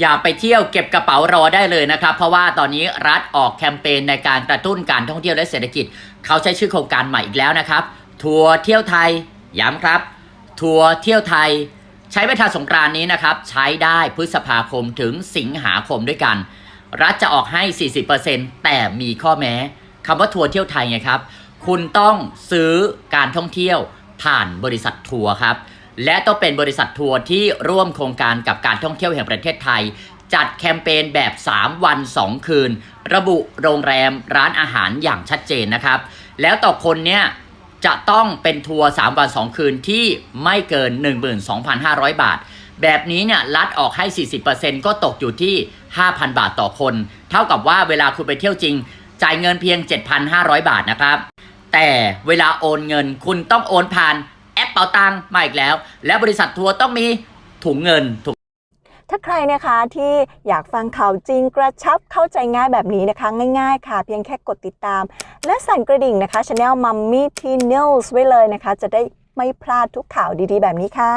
อย่าไปเที่ยวเก็บกระเป๋ารอได้เลยนะครับ เพราะว่าตอนนี้รัฐออกแคมเปญในการกระตุ้นการท่องเที่ยวและเศรษฐกิจ เขาใช้ชื่อโครงการใหม่อีกแล้วนะครับ ทัวร์เที่ยวไทยย้ำครับ ทัวร์เที่ยวไทย ใช้เวลาสงกรานนี้นะครับ ใช้ได้พฤษภาคมถึงสิงหาคมด้วยกัน รัฐจะออกให้ 40%แต่มีข้อแม้คำว่าทัวร์เที่ยวไทยไงครับ คุณต้องซื้อการท่องเที่ยวผ่านบริษัททัวร์ครับ และต้องเป็นบริษัททัวร์ที่ร่วมโครงการกับการท่องเที่ยวแห่งประเทศไทย จัดแคมเปญแบบ 3 วัน 2 คืน ระบุโรงแรมร้านอาหารอย่างชัดเจนนะครับ แล้วต่อคนเนี่ยจะต้องเป็นทัวร์3วัน 2 คืนที่ไม่เกิน 12,500 บาท แบบนี้เนี่ยรัดออกให้ 40%ก็ตกอยู่ที่ 5,000 บาทต่อคน เท่ากับว่าเวลาคุณไปเที่ยวจริง จ่ายเงินเพียง 7,500 บาทนะครับ แต่เวลาโอนเงินคุณต้องโอนผ่าน เป๋าตังมาอีกแล้ว และบริษัททัวร์ต้องมีถุงเงินถุงถ้าใครนะคะที่อยากฟังข่าวจริงกระชับเข้าใจง่ายแบบนี้นะคะ ง่ายๆค่ะ เพียงแค่กดติดตาม และสั่นกระดิ่งนะคะ Channel Mummy t News ไว้เลยนะคะ จะได้ไม่พลาดทุกข่าวดีๆ แบบนี้ค่ะ